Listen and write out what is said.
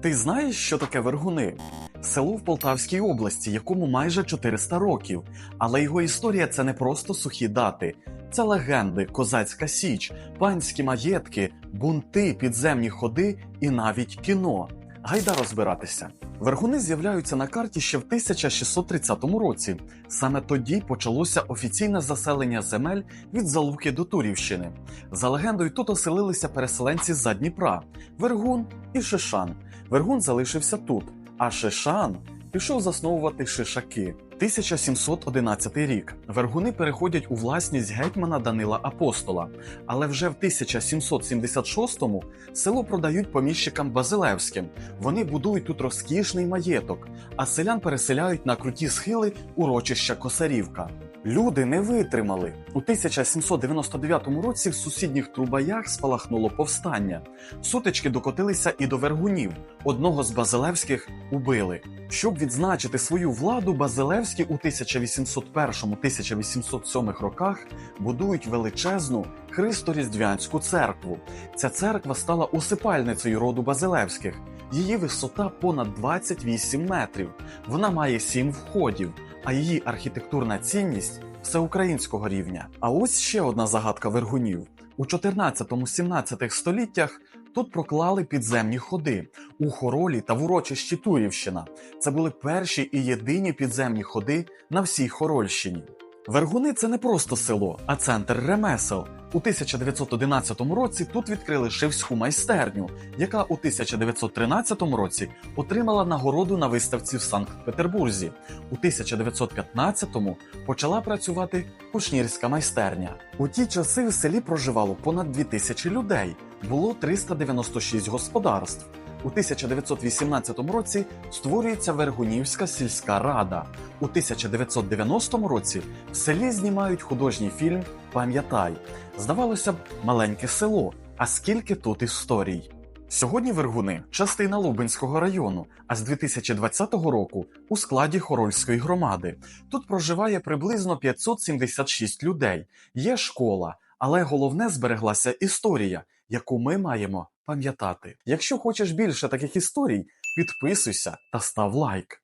Ти знаєш, що таке Вергуни? Село в Полтавській області, якому майже 400 років. Але його історія це не просто сухі дати. Це легенди, козацька січ, панські маєтки, бунти, підземні ходи і навіть кіно. Гайда розбиратися. Вергуни з'являються на карті ще в 1630 році. Саме тоді почалося офіційне заселення земель від Залуки до Турівщини. За легендою, тут оселилися переселенці з-за Дніпра Вергун і Шишан. Вергун залишився тут, а Шишан пішов засновувати Шишаки. 1711 рік. Вергуни переходять у власність гетьмана Данила Апостола, але вже в 1776-му село продають поміщикам Базилевським. Вони будують тут розкішний маєток, а селян переселяють на круті схили урочища Косарівка. Люди не витримали. У 1799 році в сусідніх Трубаях спалахнуло повстання. Сутички докотилися і до вергунів. Одного з Базилевських убили. Щоб відзначити свою владу, Базилевські у 1801-1807 роках будують величезну Христо-Різдвянську церкву. Ця церква стала усипальницею роду Базилевських. Її висота понад 28 метрів. Вона має сім входів, а її архітектурна цінність всеукраїнського рівня. А ось ще одна загадка вергунів. У 14-17 століттях тут проклали підземні ходи у хоролі та в урочищі Турівщина. Це були перші і єдині підземні ходи на всій Хорольщині. Вергуни це не просто село, а центр ремесел. У 1911 році тут відкрили шивську майстерню, яка у 1913 році отримала нагороду на виставці в Санкт-Петербурзі. У 1915-му почала працювати кушнірська майстерня. У ті часи в селі проживало понад 2000 людей, було 396 господарств. У 1918 році створюється Вергунівська сільська рада. У 1990 році в селі знімають художній фільм Пам'ятай. Здавалося б, маленьке село. А скільки тут історій? Сьогодні Вергуни частина Лубенського району, а з 2020 року у складі Хорольської громади. Тут проживає приблизно 576 людей. Є школа, але головне збереглася історія, яку ми маємо пам'ятати. Якщо хочеш більше таких історій, підписуйся та став лайк.